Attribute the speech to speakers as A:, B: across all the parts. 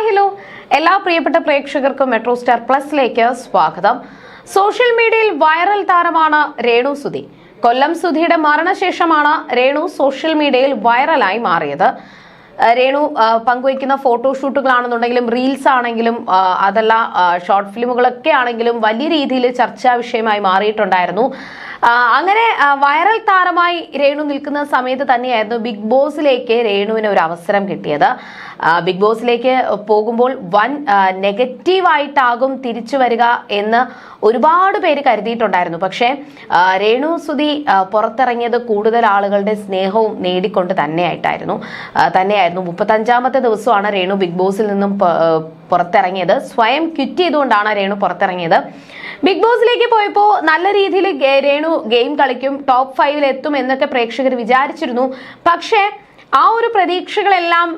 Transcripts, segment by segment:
A: Hi hello എല്ലാ പ്രിയപ്പെട്ട പ്രേക്ഷകർക്കും മെട്രോ സ്റ്റാർ പ്ലസിലേക്ക് സ്വാഗതം. സോഷ്യൽ മീഡിയയിൽ വൈറൽ താരമാണ് രേണു സുധി. കൊല്ലം സുധിയുടെ മരണശേഷമാണ് രേണു സോഷ്യൽ മീഡിയയിൽ വൈറലായി മാറിയത്. രേണു പങ്കുവയ്ക്കുന്ന ഫോട്ടോഷൂട്ടുകളാണെന്നുണ്ടെങ്കിലും റീൽസ് ആണെങ്കിലും അതല്ല ഷോർട്ട് ഫിലിമുകളൊക്കെ ആണെങ്കിലും വലിയ രീതിയിൽ ചർച്ചാ വിഷയമായി മാറിയിട്ടുണ്ടായിരുന്നു. അങ്ങനെ വൈറൽ താരമായി രേണു നിൽക്കുന്ന സമയത്ത് തന്നെയായിരുന്നു ബിഗ് ബോസിലേക്ക് രേണുവിന് ഒരു അവസരം കിട്ടിയത്. ബിഗ് ബോസിലേക്ക് പോകുമ്പോൾ വൻ നെഗറ്റീവായിട്ടാകും തിരിച്ചു വരിക എന്ന് ഒരുപാട് പേര് കരുതിയിട്ടുണ്ടായിരുന്നു. പക്ഷേ രേണു ആ, പുറത്തിറങ്ങിയത് കൂടുതൽ ആളുകളുടെ സ്നേഹവും നേടിക്കൊണ്ട് തന്നെയായിട്ടായിരുന്നു. തന്നെയായിരുന്നു. മുപ്പത്തഞ്ചാമത്തെ ദിവസമാണ് രേണു ബിഗ് ബോസിൽ നിന്നും പുറത്തിറങ്ങിയത്. സ്വയം ക്വിറ്റ് ചെയ്തുകൊണ്ടാണ് രേണു പുറത്തിറങ്ങിയത്. ബിഗ് ബോസിലേക്ക് പോയപ്പോൾ നല്ല രീതിയിൽ രേണു ഗെയിം കളിക്കും ടോപ്പ് ഫൈവിൽ എത്തും എന്നൊക്കെ പ്രേക്ഷകർ വിചാരിച്ചിരുന്നു. പക്ഷേ ആ ഒരു പ്രതീക്ഷകളെല്ലാം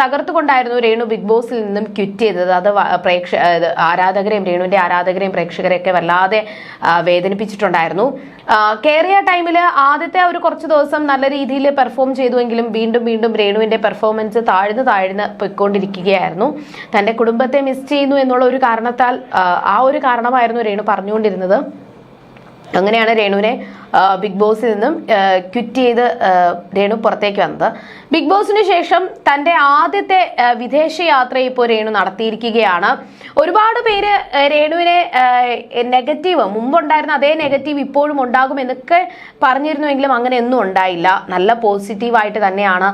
A: തകർത്തുകൊണ്ടായിരുന്നു രേണു ബിഗ് ബോസിൽ നിന്നും ക്വിറ്റ് ചെയ്തത്. അത് പ്രേക്ഷ ആരാധകരെയും രേണുവിന്റെ ആരാധകരെയും പ്രേക്ഷകരെയൊക്കെ വല്ലാതെ വേദനിപ്പിച്ചിട്ടുണ്ടായിരുന്നു. കയറിയ ടൈമിൽ ആദ്യത്തെ ഒരു കുറച്ച് ദിവസം നല്ല രീതിയിൽ പെർഫോം ചെയ്തുവെങ്കിലും വീണ്ടും വീണ്ടും രേണുവിന്റെ പെർഫോമൻസ് താഴ്ന്നു താഴ്ന്ന് പൊയ്ക്കൊണ്ടിരിക്കുകയായിരുന്നു. തന്റെ കുടുംബത്തെ മിസ് ചെയ്യുന്നു എന്നുള്ള ഒരു കാരണത്താൽ ആ, ഒരു കാരണമായിരുന്നു രേണു പറഞ്ഞുകൊണ്ടിരുന്നത്. അങ്ങനെയാണ് രേണുവിനെ ബിഗ് ബോസിൽ നിന്നും ക്വിറ്റ് ചെയ്ത് രേണു പുറത്തേക്ക് വന്നത്. ബിഗ് ബോസിന് ശേഷം തന്റെ ആദ്യത്തെ വിദേശ യാത്ര ഇപ്പോൾ രേണു നടത്തിയിരിക്കുകയാണ്. ഒരുപാട് പേര് രേണുവിനെ നെഗറ്റീവ് മുമ്പുണ്ടായിരുന്ന അതേ നെഗറ്റീവ് ഇപ്പോഴും ഉണ്ടാകും എന്നൊക്കെ പറഞ്ഞിരുന്നുവെങ്കിലും അങ്ങനെ ഒന്നും ഉണ്ടായില്ല. നല്ല പോസിറ്റീവായിട്ട് തന്നെയാണ്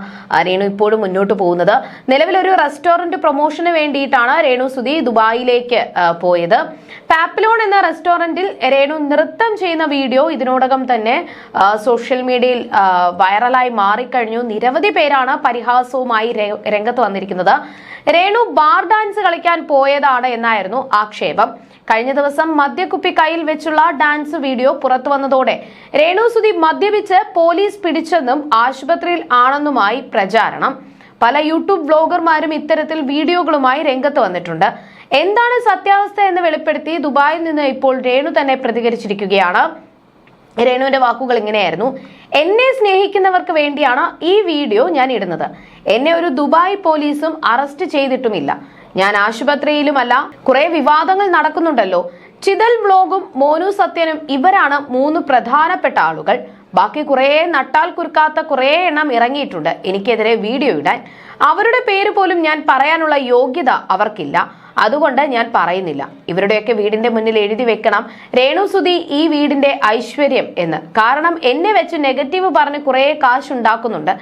A: രേണു ഇപ്പോഴും മുന്നോട്ട് പോകുന്നത്. നിലവിൽ ഒരു റെസ്റ്റോറന്റ് പ്രൊമോഷന് വേണ്ടിയിട്ടാണ് രേണു സുധി ദുബായിലേക്ക് പോയത്. പാപ്പിലോൺ എന്ന റെസ്റ്റോറന്റിൽ രേണു നൃത്തം ചെയ്യുന്ന വീഡിയോ ഇതിനോടകം തന്നെ സോഷ്യൽ മീഡിയയിൽ വൈറലായി മാറിക്കഴിഞ്ഞു. നിരവധി പേരാണ് പരിഹാസവുമായി രംഗത്ത് വന്നിരിക്കുന്നത്. രേണു ബാർ ഡാൻസ് കളിക്കാൻ പോയതാണ് എന്നായിരുന്നു ആക്ഷേപം. കഴിഞ്ഞ ദിവസം മദ്യക്കുപ്പി കയ്യിൽ വെച്ചുള്ള ഡാൻസ് വീഡിയോ പുറത്തു വന്നതോടെ രേണു സുധി മദ്യപിച്ച് പോലീസ് പിടിച്ചെന്നും ആശുപത്രിയിൽ ആണെന്നുമായി പ്രചാരണം. പല യൂട്യൂബ് ബ്ലോഗർമാരും ഇത്തരത്തിൽ വീഡിയോകളുമായി രംഗത്ത് വന്നിട്ടുണ്ട്. എന്താണ് സത്യാവസ്ഥ എന്ന് വെളിപ്പെടുത്തി ദുബായിൽ നിന്ന് ഇപ്പോൾ രേണു തന്നെ പ്രതികരിച്ചിരിക്കുകയാണ്. രേണുവിന്റെ വാക്കുകൾ ഇങ്ങനെയായിരുന്നു. എന്നെ സ്നേഹിക്കുന്നവർക്ക് വേണ്ടിയാണ് ഈ വീഡിയോ ഞാൻ ഇടുന്നത്. എന്നെ ഒരു ദുബായ് പോലീസും അറസ്റ്റ് ചെയ്തിട്ടുമില്ല. ഞാൻ ആശുപത്രിയിലുമല്ല കുറെ വിവാദങ്ങൾ നടക്കുന്നുണ്ടല്ലോ. ചിതൽ വ്ലോഗും മോനു സത്യനും ഇവരാണ് മൂന്ന് പ്രധാനപ്പെട്ട ആളുകൾ. ബാക്കി കുറേ നട്ടാൽ കുറുക്കാത്ത കുറേ എണ്ണം ഇറങ്ങിയിട്ടുണ്ട്. എനിക്കെതിരെ വീഡിയോ ഇടാൻ അവരുടെ പേര് പോലും ഞാൻ പറയാനുള്ള യോഗ്യത അവർക്കില്ല. അതുകൊണ്ട് ഞാൻ പറയുന്നില്ല. ഇവരുടെയൊക്കെ വീടിന്റെ മുന്നിൽ എഴുതി വെക്കണം രേണു സുധി ഈ വീടിന്റെ ഐശ്വര്യം എന്ന്. കാരണം എന്നെ വെച്ച് നെഗറ്റീവ് പറഞ്ഞ് കുറേ കാശ് ഉണ്ടാക്കുന്നുണ്ട്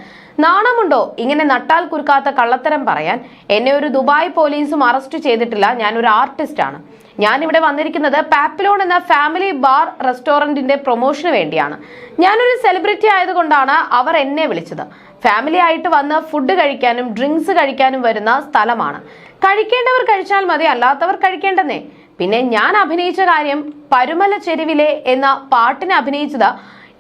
A: നാണമുണ്ടോ? ഇങ്ങനെ നട്ടാൽ കുറുക്കാത്ത കള്ളത്തരം പറയാൻ. എന്നെ ഒരു ദുബായ് പോലീസും അറസ്റ്റ് ചെയ്തിട്ടില്ല. ഞാൻ ഒരു ആർട്ടിസ്റ്റ് ആണ്. ഞാൻ ഇവിടെ വന്നിരിക്കുന്നത് പാപ്പിലോൺ എന്ന ഫാമിലി ബാർ റെസ്റ്റോറന്റിന്റെ പ്രൊമോഷന് വേണ്ടിയാണ്. ഞാനൊരു സെലിബ്രിറ്റി ആയതുകൊണ്ടാണ് അവർ എന്നെ വിളിച്ചത്. ഫാമിലി ആയിട്ട് വന്ന് ഫുഡ് കഴിക്കാനും ഡ്രിങ്ക്സ് കഴിക്കാനും വരുന്ന സ്ഥലമാണ്. കഴിക്കേണ്ടവർ കഴിച്ചാൽ മതി അല്ലാത്തവർ കഴിക്കേണ്ടെന്നേ. പിന്നെ ഞാൻ അഭിനയിച്ച കാര്യം പരുമല ചെരുവിലെ എന്ന പാട്ടിന് അഭിനയിച്ചത്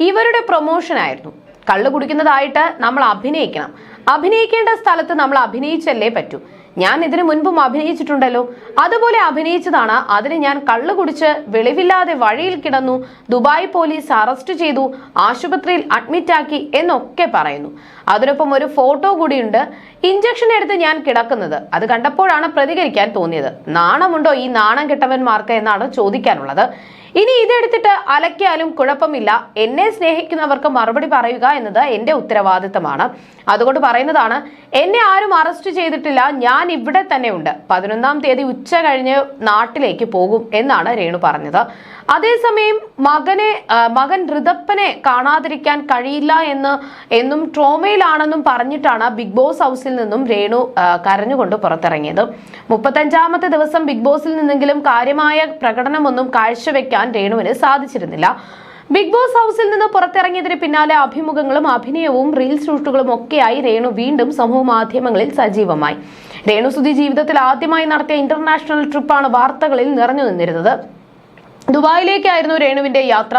A: ഇവരുടെ പ്രൊമോഷൻ ആയിരുന്നു. കള്ളു കുടിക്കുന്നതായിട്ട് നമ്മൾ അഭിനയിക്കണം. അഭിനയിക്കേണ്ട സ്ഥലത്ത് നമ്മൾ അഭിനയിച്ചല്ലേ പറ്റൂ. ഞാൻ ഇതിനു മുൻപും അഭിനയിച്ചിട്ടുണ്ടല്ലോ. അതുപോലെ അഭിനയിച്ചതാണ്. അതിന് ഞാൻ കള്ളു കുടിച്ച് വെളിവില്ലാതെ വഴിയിൽ കിടന്നു ദുബായ് പോലീസ് അറസ്റ്റ് ചെയ്തു ആശുപത്രിയിൽ അഡ്മിറ്റ് ആക്കി എന്നൊക്കെ പറയുന്നു. അതിനൊപ്പം ഒരു ഫോട്ടോ കൂടിയുണ്ട്. ഇഞ്ചക്ഷൻ എടുത്ത് ഞാൻ കിടക്കുന്നത്. അത് കണ്ടപ്പോഴാണ് പ്രതികരിക്കാൻ തോന്നിയത്. നാണമുണ്ടോ ഈ നാണം കെട്ടവന്മാർക്ക് എന്നാണ് ചോദിക്കാനുള്ളത്. ഇനി ഇതെടുത്തിട്ട് അലക്കിയാലും കുഴപ്പമില്ല. എന്നെ സ്നേഹിക്കുന്നവർക്ക് മറുപടി പറയുക എന്നത് എന്റെ ഉത്തരവാദിത്തമാണ്. അതുകൊണ്ട് പറയുന്നതാണ് എന്നെ ആരും അറസ്റ്റ് ചെയ്തിട്ടില്ല. ഞാൻ ഇവിടെ തന്നെ ഉണ്ട് പതിനൊന്നാം തീയതി ഉച്ച കഴിഞ്ഞ് നാട്ടിലേക്ക് പോകും എന്നാണ് രേണു പറഞ്ഞത്. അതേസമയം മകനെ മകൻ ഋതപ്പനെ കാണാതിരിക്കാൻ കഴിയില്ല എന്ന് എന്നും ട്രോമയിലാണെന്നും പറഞ്ഞിട്ടാണ് ബിഗ് ബോസ് ഹൗസിൽ നിന്നും രേണു കരഞ്ഞുകൊണ്ട് പുറത്തിറങ്ങിയത്. മുപ്പത്തഞ്ചാമത്തെ ദിവസം ബിഗ് ബോസിൽ നിന്നെങ്കിലും കാര്യമായ പ്രകടനമൊന്നും കാഴ്ചവെക്കാൻ രേണുവിന് സാധിച്ചിരുന്നില്ല. ബിഗ് ബോസ് ഹൗസിൽ നിന്ന് പുറത്തിറങ്ങിയതിന് പിന്നാലെ അഭിമുഖങ്ങളും അഭിനയവും റീൽ ഷൂട്ടുകളും ഒക്കെയായി രേണു വീണ്ടും സമൂഹ മാധ്യമങ്ങളിൽ സജീവമായി. രേണു സുധി ജീവിതത്തിൽ ആദ്യമായി നടത്തിയ ഇന്റർനാഷണൽ ട്രിപ്പാണ് വാർത്തകളിൽ നിറഞ്ഞു നിന്നിരുന്നത്. ദുബായിലേക്കായിരുന്നു രേണുവിന്റെ യാത്ര.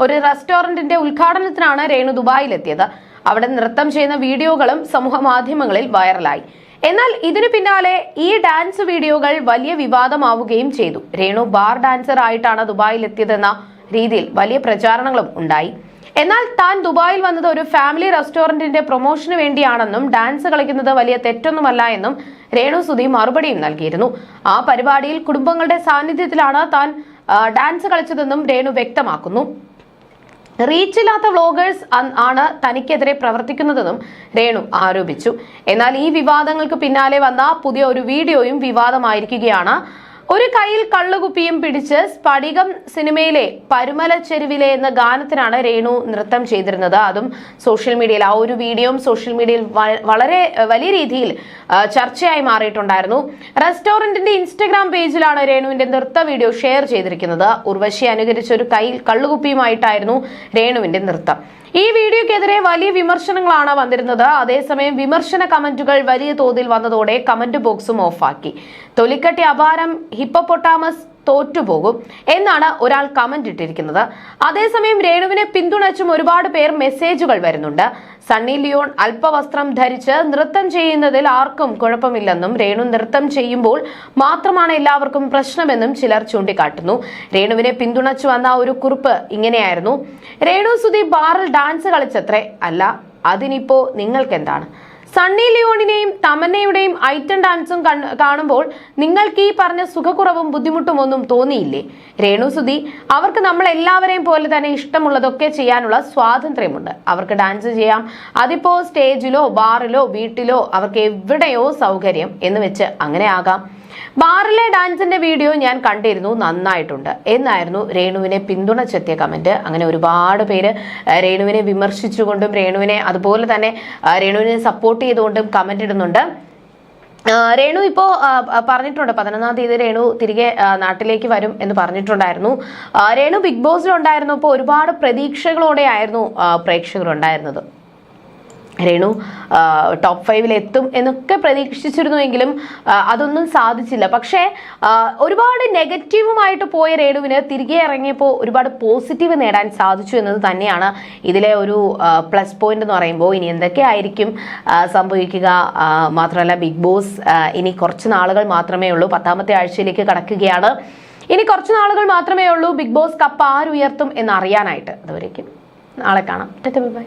A: ഒരു റെസ്റ്റോറന്റിന്റെ ഉദ്ഘാടനത്തിനാണ് രേണു ദുബായിലെത്തിയത്. അവിടെ നൃത്തം ചെയ്യുന്ന വീഡിയോകളും സമൂഹ മാധ്യമങ്ങളിൽ വൈറലായി. എന്നാൽ ഇതിനു പിന്നാലെ ഈ ഡാൻസ് വീഡിയോകൾ വലിയ വിവാദമാവുകയും ചെയ്തു. രേണു ബാർ ഡാൻസർ ആയിട്ടാണ് ദുബായിൽ എത്തിയതെന്ന രീതിയിൽ വലിയ പ്രചാരണങ്ങളും ഉണ്ടായി. എന്നാൽ താൻ ദുബായിൽ വന്നത് ഒരു ഫാമിലി റെസ്റ്റോറന്റിന്റെ പ്രൊമോഷന് വേണ്ടിയാണെന്നും ഡാൻസ് കളിക്കുന്നത് വലിയ തെറ്റൊന്നുമല്ല എന്നും രേണു സുധി മറുപടിയും നൽകിയിരുന്നു. ആ പരിപാടിയിൽ കുടുംബങ്ങളുടെ സാന്നിധ്യത്തിലാണ് താൻ ഡാൻസ് കളിച്ചതെന്നും രേണു വ്യക്തമാക്കുന്നു. റീച്ചില്ലാത്ത വ്ളോഗേഴ്സ് ആണ് തനിക്കെതിരെ പ്രവർത്തിക്കുന്നതെന്നും രേണു ആരോപിച്ചു. എന്നാൽ ഈ വിവാദങ്ങൾക്ക് പിന്നാലെ വന്ന പുതിയ ഒരു വീഡിയോയും വിവാദമായിരിക്കുകയാണ്. ഒരു കയ്യിൽ കള്ളുകുപ്പിയും പിടിച്ച് സ്ഫടികം സിനിമയിലെ പരുമല ചെരുവിലെ എന്ന ഗാനത്തിനാണ് രേണു നൃത്തം ചെയ്തിരുന്നത്. അതും സോഷ്യൽ മീഡിയയിൽ ആ ഒരു വീഡിയോയും സോഷ്യൽ മീഡിയയിൽ വളരെ വലിയ രീതിയിൽ ചർച്ചയായി മാറിയിട്ടുണ്ടായിരുന്നു. റെസ്റ്റോറന്റിന്റെ ഇൻസ്റ്റഗ്രാം പേജിലാണ് രേണുവിന്റെ നൃത്ത വീഡിയോ ഷെയർ ചെയ്തിരിക്കുന്നത്. ഉർവശി അനുകരിച്ച ഒരു കയ്യിൽ കള്ളുകുപ്പിയുമായിട്ടായിരുന്നു രേണുവിന്റെ നൃത്തം. ഈ വീഡിയോക്കെതിരെ വലിയ വിമർശനങ്ങളാണ് വന്നിരുന്നത്. അതേസമയം വിമർശന കമന്റുകൾ വലിയ തോതിൽ വന്നതോടെ കമന്റ് ബോക്സും ഓഫാക്കി. തൊലിക്കട്ടി അപാരം ഹിപ്പപ്പൊട്ടാമസ് തോറ്റുപോകും എന്നാണ് ഒരാൾ കമന്റ് ഇട്ടിരിക്കുന്നത്. അതേസമയം രേണുവിനെ പിന്തുണച്ചും ഒരുപാട് പേർ മെസ്സേജുകൾ വരുന്നുണ്ട്. സണ്ണി ലിയോൺ അല്പവസ്ത്രം ധരിച്ച് നൃത്തം ചെയ്യുന്നതിൽ ആർക്കും കുഴപ്പമില്ലെന്നും രേണു നൃത്തം ചെയ്യുമ്പോൾ മാത്രമാണ് എല്ലാവർക്കും പ്രശ്നമെന്നും ചിലർ ചൂണ്ടിക്കാട്ടുന്നു. രേണുവിനെ പിന്തുണച്ചു വന്ന ഒരു കുറിപ്പ് ഇങ്ങനെയായിരുന്നു. രേണു സുധി ബാറിൽ ഡാൻസ് കളിച്ചത്രേ. അല്ല അതിനിപ്പോ നിങ്ങൾക്കെന്താണ്? സണ്ണി ലിയോണിനെയും തമന്നയുടെയും ഐറ്റം ഡാൻസും കാണുമ്പോൾ നിങ്ങൾക്ക് ഈ പറഞ്ഞ സുഖക്കുറവും ബുദ്ധിമുട്ടും ഒന്നും തോന്നിയില്ലേ? രേണു സുധി അവർക്ക് നമ്മൾ എല്ലാവരെയും പോലെ തന്നെ ഇഷ്ടമുള്ളതൊക്കെ ചെയ്യാനുള്ള സ്വാതന്ത്ര്യമുണ്ട്. അവർക്ക് ഡാൻസ് ചെയ്യാം. അതിപ്പോ സ്റ്റേജിലോ ബാറിലോ വീട്ടിലോ അവർക്ക് എവിടെയോ സൗകര്യം എന്ന് വെച്ച് അങ്ങനെ ആകാം. ബാറിലെ ഡാൻസിന്റെ വീഡിയോ ഞാൻ കണ്ടിരുന്നു നന്നായിട്ടുണ്ട്. എന്നായിരുന്നു രേണുവിനെ പിന്തുണച്ചെത്തിയ കമന്റ്. അങ്ങനെ ഒരുപാട് പേര് രേണുവിനെ വിമർശിച്ചുകൊണ്ടും രേണുവിനെ അതുപോലെ തന്നെ രേണുവിനെ സപ്പോർട്ട് ചെയ്തുകൊണ്ടും കമന്റ് ഇടുന്നുണ്ട്. രേണു ഇപ്പോ ആ, ആ, പറഞ്ഞിട്ടുണ്ട് പതിനൊന്നാം തീയതി രേണു തിരികെ നാട്ടിലേക്ക് വരും എന്ന് പറഞ്ഞിട്ടുണ്ടായിരുന്നു. രേണു ബിഗ് ബോസിലുണ്ടായിരുന്നു ഇപ്പോൾ ഒരുപാട് പ്രതീക്ഷകളോടെ ആയിരുന്നു പ്രേക്ഷകർ ഉണ്ടായിരുന്നത് രേണു ടോപ്പ് ഫൈവിൽ എത്തും എന്നൊക്കെ പ്രതീക്ഷിച്ചിരുന്നുവെങ്കിലും അതൊന്നും സാധിച്ചില്ല. പക്ഷേ ഒരുപാട് നെഗറ്റീവുമായിട്ട് പോയ രേണുവിന് തിരികെ ഇറങ്ങിയപ്പോൾ ഒരുപാട് പോസിറ്റീവ് നേടാൻ സാധിച്ചു എന്നത് തന്നെയാണ് ഇതിലെ ഒരു പ്ലസ് പോയിന്റ് എന്ന് പറയുമ്പോൾ. ഇനി എന്തൊക്കെയായിരിക്കും സംഭവിക്കുക? മാത്രമല്ല ബിഗ് ബോസ് ഇനി കുറച്ച് നാളുകൾ മാത്രമേ ഉള്ളൂ. പത്താമത്തെ ആഴ്ചയിലേക്ക് കടക്കുകയാണ്. ഇനി കുറച്ച് നാളുകൾ മാത്രമേ ഉള്ളൂ. ബിഗ് ബോസ് കപ്പ് ആരുയർത്തും എന്നറിയാനായിട്ട്. അതുവരേക്കും നാളെ കാണാം. ബൈ.